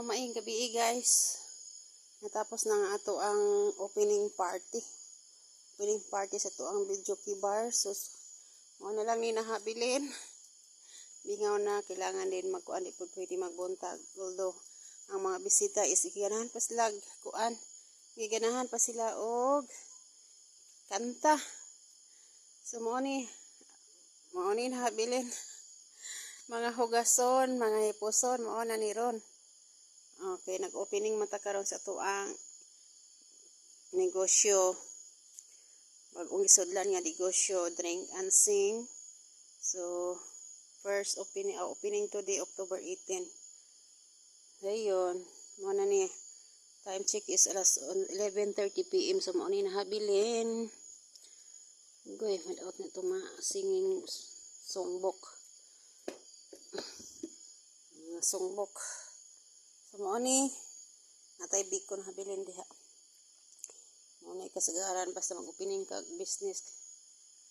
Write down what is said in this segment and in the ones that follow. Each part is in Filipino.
So, maing gabi guys. Natapos na nga ato ang opening party. Opening party sa to ang video bar. So, mo na lang ni nahabilin. Bingaw na, kailangan din magkuan. Di po pwede magbuntag. Although, ang mga bisita is iganahan pa sila kuan. Iganahan pa sila og kanta. So, mo ni, mo ni nahabilin. Mga hugason, mga hipuson, mo na ni ron. Okay, nag-opening mata karon sa tuang negosyo. Bagong isudlan nga negosyo, drink and sing. So, first opening, ah, opening today, October 18. Ayun, mo na ni. Time check is alas 11.30 p.m. So, mo ni nahabilin. Goy, madaot na ito mga singing songbok. Songbok. So, mo ni, natay big ko nahabilin diha. Mo ni kasagaran basta mag-opening kag business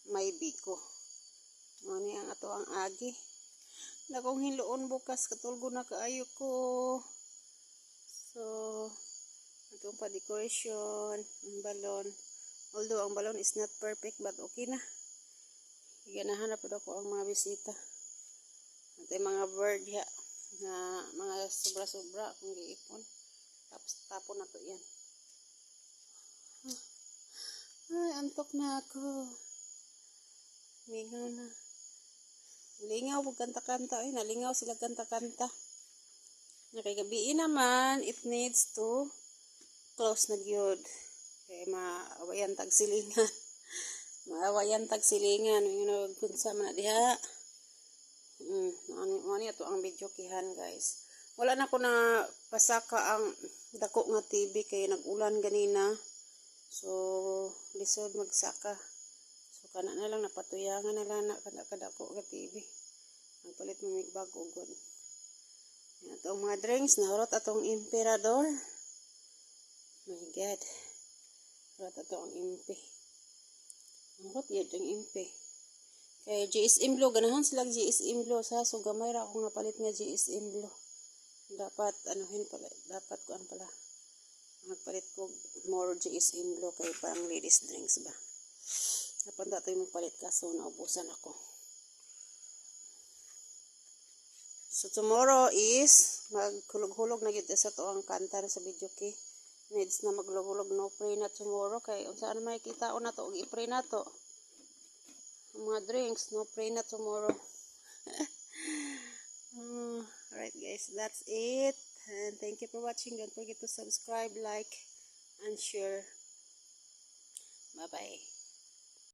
may biko. Mo ni ang ato ang agi. Nakong hiluon bukas katulgo na kaayo ko. So, atong pa decoration, ang balon. Although ang balon is not perfect but okay na. Iganahan na po ako ang mga bisita. At mga bird ya, na mga sobra-sobra kung giipon. Tapos tapon na to yan. Ay, antok na ako. Lingaw na. Lingaw po kanta-kanta. Ay, nalingaw sila kanta-kanta. Nakagabiin naman, it needs to close na gyud. Kaya maawayan tagsilingan. maawayan tagsilingan. Yung nagkunsa man na diha. Mm, ano, ito ang video kihan guys. Wala na ko na pasaka ang dako nga TV kay nagulan ganina. So, lisod magsaka. So, kana na lang napatuyangan na lang na kada kadako nga TV. Ang palit mo may bago god. Yan atong mga drinks. Nahurot atong emperador. My God. Nahurot atong impe. Nahurot yun ang impe. Kay GSM Blue, ganahan sila GSM Blue sa so gamay ra ako nga palit nga GSM Blue. Dapat anuhin pala, dapat ko ano pala. Magpalit ko more GSM Blue kay pang ladies drinks ba. Dapat dato yung magpalit kaso naubusan ako. So tomorrow is maghulog-hulog na gid sa to ang kanta sa video kay needs na maghulog-hulog no pray na tomorrow kay unsa ano makikita o na to i-pray na to mga drinks no? Pray na tomorrow. Uh, alright guys. That's it. And thank you for watching. Don't forget to subscribe like and share. Bye bye